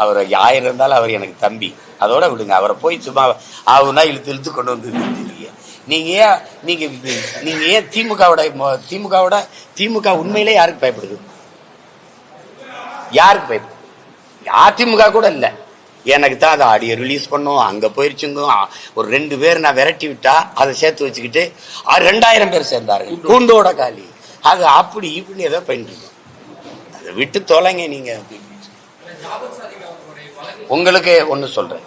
அவர் ஆயிரம் இருந்தாலும் அவர் எனக்கு தம்பி. அதோட விடுங்க அவரை போய் சும்மா ஆகுனா இழுத்து இழுத்து கொண்டு வந்து நிறுத்திட்டீங்க நீங்க ஏன் நீங்க நீங்க ஏன் திமுகவோட திமுகவோட திமுக உண்மையிலே யாருக்கு பயப்படுது? யாருக்கு பயப்படுது? அதிமுக கூட இல்லை. எனக்கு தான் அதை ஆடியோ ரிலீஸ் பண்ணும் அங்கே போயிருச்சுங்க ஒரு ரெண்டு பேர் நான் விரட்டி விட்டா அதை சேர்த்து வச்சுக்கிட்டு ரெண்டாயிரம் பேர் சேர்ந்தார்கள். கூண்டோட காலி. அது அப்படி இப்படி ஏதோ பண்ணிட்டு அதை விட்டு தொலைங்க நீங்க. அப்படின்னு. உங்களுக்கு ஒன்று சொல்கிறேன்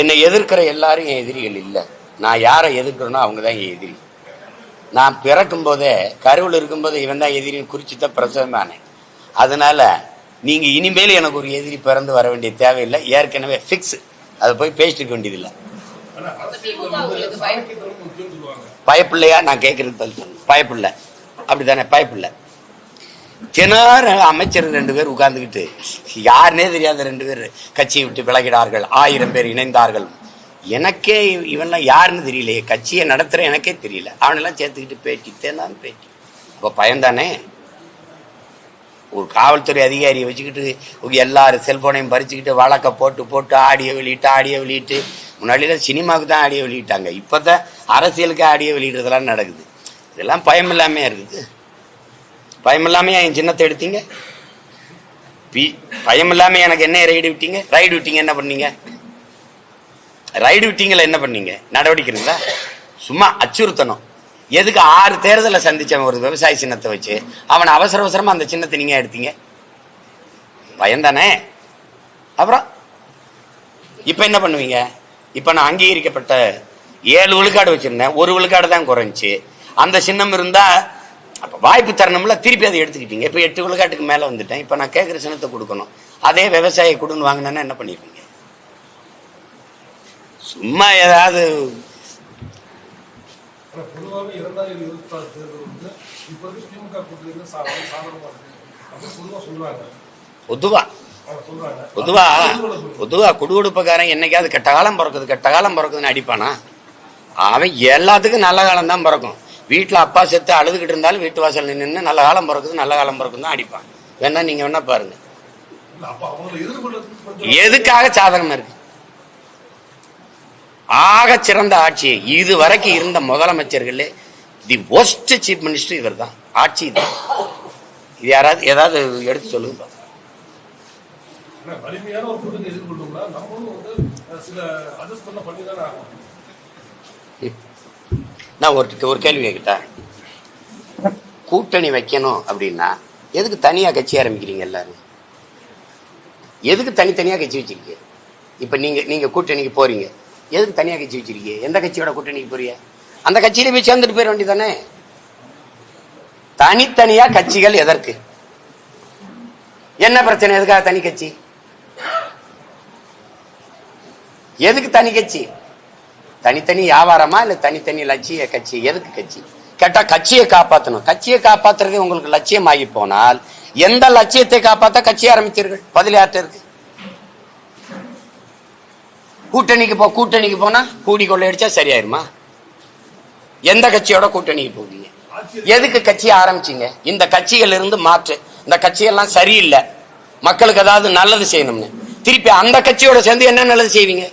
என்னை எதிர்க்கிற எல்லாரும் என் எதிரிகள் இல்லை. நான் யாரை எதிர்க்கிறேனோ அவங்க தான் என் எதிரி. நான் பிறக்கும் போதே கருவில் இருக்கும்போது இவன் தான் எதிரின்னு குறித்து தான் பிரசவமானேன் அதனால் நீங்கள் இனிமேல் எனக்கு ஒரு எதிரி பிறந்து வர வேண்டிய தேவையில்லை. ஏற்கனவே ஃபிக்ஸ் அதை போய் பேசிட்டு வேண்டியதில்லை. பயப்பிள்ளையா? நான் கேட்கறது பதில் அப்படி தானே பயப்பில்லை தினார் அமைச்சர் ரெண்டு பேர் உட்கார்ந்துக்கிட்டு யாருனே தெரியாத ரெண்டு பேர் கட்சியை விட்டு விலகினார்கள். ஆயிரம் பேர் இணைந்தார்கள். எனக்கே இவன்லாம் யாருன்னு தெரியலையே. கட்சியை நடத்துகிற எனக்கே தெரியல. அவனெல்லாம் சேர்த்துக்கிட்டு பேட்டி தேனான் பேட்டி. அப்போ பயந்தானே? ஒரு காவல்துறை அதிகாரியை வச்சுக்கிட்டு எல்லாரும் செல்போனையும் பறிச்சுக்கிட்டு வழக்க போட்டு போட்டு ஆடியோ வெளியிட்டு ஆடியோ வெளியிட்டு முன்னாடியெல்லாம் சினிமாவுக்கு தான் ஆடியோ வெளியிட்டாங்க. இப்போ தான் அரசியலுக்கு ஆடியோ வெளியிடுறதெல்லாம் நடக்குது. இதெல்லாம் பயம் இல்லாமல் இருக்குது. பயம் இல்லாம என் சின்னத்தை எடுத்தீங்க? பி- பயம் இல்லாம எனக்கு என்ன ரைடு விட்டீங்க? ரைடு விட்டீங்க என்ன பண்ணீங்க? ரைடு விட்டீங்களா என்ன பண்ணீங்க? நடவடிக்கை இருந்தா சும்மா அச்சுறுத்தணும். எதுக்கு ஆறு தேர்தலை சந்திச்சவன் ஒரு விவசாய சின்னத்தை வச்சு அவனை அவசர அவசரமா அந்த சின்னத்தை நீங்க எடுத்தீங்க? பயந்தானே? அப்புறம்? இப்ப என்ன பண்ணுவீங்க? இப்ப நான் அங்கீகரிக்கப்பட்ட ஏழு விழுக்காடு வச்சிருந்தேன். ஒரு விழுக்காடு தான் குறைஞ்சி அந்த சின்னம் இருந்தா அப்ப வாய்ப்பு தரணும்ல திருப்பி அதை எடுத்துக்கிட்டீங்க. இப்ப எட்டு விழுக்காட்டுக்கு மேல வந்துட்டேன். இப்ப நான் கேட்கிற சின்னத்தை கொடுக்கணும். அதே விவசாய கொடுன்னு வாங்கினேன்னா என்ன பண்ணிருவீங்க சும்மா ஏதாவது பொதுவா பொதுவா. பொதுவா. பொதுவா குடுகுடுப்புக்காரன் என்னைக்காவது கெட்ட காலம் பிறக்குது. கெட்ட காலம் பிறக்குதுன்னு அடிப்பானா? அவன் எல்லாத்துக்கும் நல்ல காலம் தான் பிறக்கும். வீட்டுல அப்பா செத்து அழுதுகிட்டு இருந்தாலும் வீட்டு வாசல் நின்று நல்ல காலம் பிறக்குது நல்ல காலம் பிறக்குது தான் அடிப்பான் வேணா நீங்க வேணா பாருங்க. எதுக்காக சாதகமா இருக்கு? ஆக சிறந்த ஆட்சி இது வரைக்கும் இருந்த முதலமைச்சர்களே தி ஒஸ்ட் சீஃப் மினிஸ்டர் இவர் தான் ஆட்சி இது. இது யாராவது ஏதாவது எடுத்து சொல்லுங்க வலிமையான ஒரு கூட்டணி எதிர்கொள்ளணும்னா நம்மளும் வந்து சில அட்ஜஸ்ட்மெண்ட் பண்ணி தானே ஆகணும். நான் ஒரு ஒரு கேள்வி கேட்கிட்டேன் கூட்டணி வைக்கணும் அப்படின்னா எதுக்கு தனியா கட்சி ஆரம்பிக்கிறீங்க எல்லாரும்? எதுக்கு தனித்தனியா கட்சி வச்சிருக்கீங்க? இப்ப நீங்க நீங்க கூட்டணிக்கு போறீங்க. எதுக்கு தனியா கட்சி வச்சிருக்கீங்க? எந்த கட்சியோட கூட்டணிக்கு போறீங்க? அந்த கட்சியில போய் சேர்ந்துட்டு போயிட வேண்டியதானே தனித்தனியா கட்சிகள் எதற்கு? என்ன பிரச்சனை? எதுக்காக தனி கட்சி? எதுக்கு தனி கட்சி? தனித்தனி வியாபாரமா இல்ல தனித்தனி லட்சிய கட்சி? எதுக்கு கட்சி? கேட்டா கட்சியை காப்பாத்தணும். கட்சியை காப்பாத்துறது உங்களுக்கு லட்சியம் ஆகி போனால் எந்த லட்சியத்தை காப்பாற்ற கட்சி ஆரம்பித்தீர்கள்? பதில் யார்கிட்ட இருக்கு? கூட்டணிக்கு போ கூட்டணிக்கு போனா கூடி கொள்ளையடிச்சா சரியாயிருமா? எந்த கட்சியோட கூட்டணிக்கு போவீங்க? எதுக்கு கட்சியை ஆரம்பிச்சீங்க? இந்த கட்சிகள் இருந்து மாற்று. இந்த கட்சியெல்லாம் சரியில்லை. மக்களுக்கு ஏதாவது நல்லது செய்யணும்னு. திருப்பி அந்த கட்சியோட சேர்ந்து என்ன நல்லது செய்வீங்க?